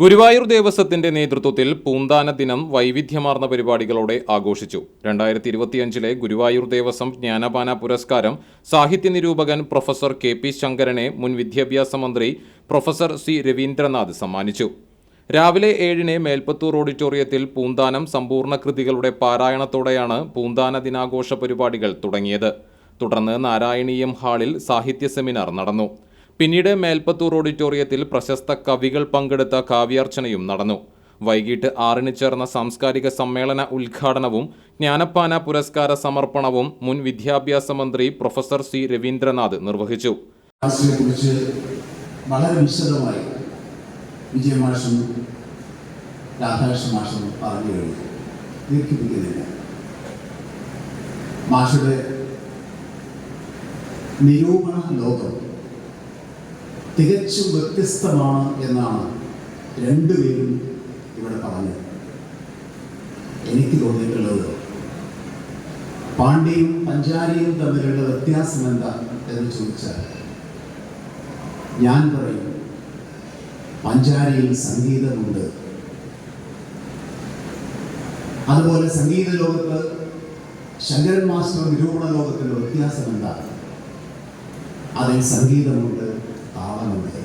ഗുരുവായൂർ ദേവസ്വത്തിന്റെ നേതൃത്വത്തിൽ പൂന്താന ദിനം വൈവിധ്യമാർന്ന പരിപാടികളോടെ ആഘോഷിച്ചു. രണ്ടായിരത്തി ഇരുപത്തിയഞ്ചിലെ ഗുരുവായൂർ ദേവസ്വം ജ്ഞാനപാന പുരസ്കാരം സാഹിത്യ നിരൂപകൻ പ്രൊഫസർ കെ പി ശങ്കരനെ മുൻ വിദ്യാഭ്യാസ മന്ത്രി പ്രൊഫസർ സി രവീന്ദ്രനാഥ് സമ്മാനിച്ചു. രാവിലെ ഏഴിന് മേൽപ്പത്തൂർ ഓഡിറ്റോറിയത്തിൽ പൂന്താനം സമ്പൂർണ കൃതികളുടെ പാരായണത്തോടെയാണ് പൂന്താന ദിനാഘോഷ പരിപാടികൾ തുടങ്ങിയത്. തുടർന്ന് നാരായണീയം ഹാളിൽ സാഹിത്യ സെമിനാർ നടന്നു. പിന്നീട് മേൽപ്പത്തൂർ ഓഡിറ്റോറിയത്തിൽ പ്രശസ്ത കവികൾ പങ്കെടുത്ത കാവ്യാർച്ചനയും നടന്നു. വൈകിട്ട് ആറിന് ചേർന്ന സാംസ്കാരിക സമ്മേളന ഉദ്ഘാടനവും ജ്ഞാനപ്പാന പുരസ്കാര സമർപ്പണവും മുൻ വിദ്യാഭ്യാസ മന്ത്രി പ്രൊഫസർ സി രവീന്ദ്രനാഥ് നിർവഹിച്ചു. വളരെ വിശദമായി മാഷുടെ നിരൂപണ ലോകം തികച്ചും വ്യത്യസ്തമാണ് എന്നാണ് രണ്ടുപേരും ഇവിടെ പറഞ്ഞത്. എനിക്ക് തോന്നിയിട്ടുള്ളത് പാണ്ഡ്യയും പഞ്ചാരിയും തമ്മിലുള്ള വ്യത്യാസം എന്താ എന്ന് ചോദിച്ചാൽ ഞാൻ പറയും പഞ്ചാരിയിൽ സംഗീതമുണ്ട്. അതുപോലെ സംഗീത ലോകത്ത് ശങ്കരൻ മാസ്റ്റർ നിരൂപണ ലോകത്തിന്റെ വ്യത്യാസം എന്താ? അതിൽ സംഗീതമുണ്ട്. താളമുണ്ട്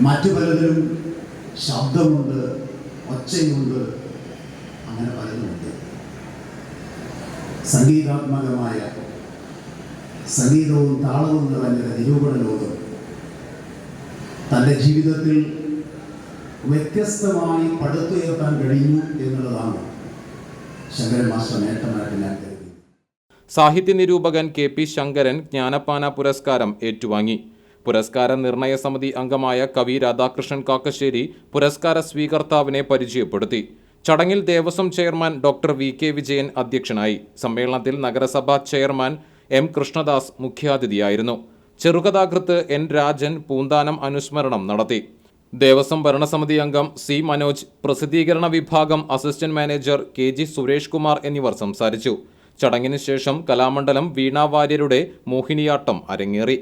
മറ്റു പലതിലും ശബ്ദമുണ്ട് ഒച്ചയുണ്ട് അങ്ങനെ പലതുമുണ്ട്. സംഗീതാത്മകമായ സംഗീതവും താളവും നിറഞ്ഞ നിരൂപണ ലോകം തന്റെ ജീവിതത്തിൽ വ്യത്യസ്തമായി പടുത്തുയർത്താൻ കഴിഞ്ഞു എന്നുള്ളതാണ് ശങ്കരൻ മാസ്റ്റർ നേട്ടമായിട്ട് ഞാൻ സാഹിത്യ നിരൂപകൻ കെ പി ശങ്കരൻ ജ്ഞാനപ്പാന പുരസ്കാരം ഏറ്റുവാങ്ങി. പുരസ്കാര നിർണയ സമിതി അംഗമായ കവി രാധാകൃഷ്ണൻ കാക്കശ്ശേരി പുരസ്കാര സ്വീകർത്താവിനെ പരിചയപ്പെടുത്തി. ചടങ്ങിൽ Devaswom chairman doctor V K Vijayan അധ്യക്ഷനായി. സമ്മേളനത്തിൽ നഗരസഭാ ചെയർമാൻ എം കൃഷ്ണദാസ് മുഖ്യാതിഥിയായിരുന്നു. ചെറുകഥാകൃത്ത് എൻ രാജൻ പൂന്താനം അനുസ്മരണം നടത്തി. ദേവസ്വം ഭരണസമിതി അംഗം സി മനോജ് പ്രസിദ്ധീകരണ വിഭാഗം assistant manager K G Suresh Kumar എന്നിവർ സംസാരിച്ചു. ചടങ്ങിന് ശേഷം കലാമണ്ഡലം വീണാവാര്യരുടെ മോഹിനിയാട്ടം അരങ്ങേറി.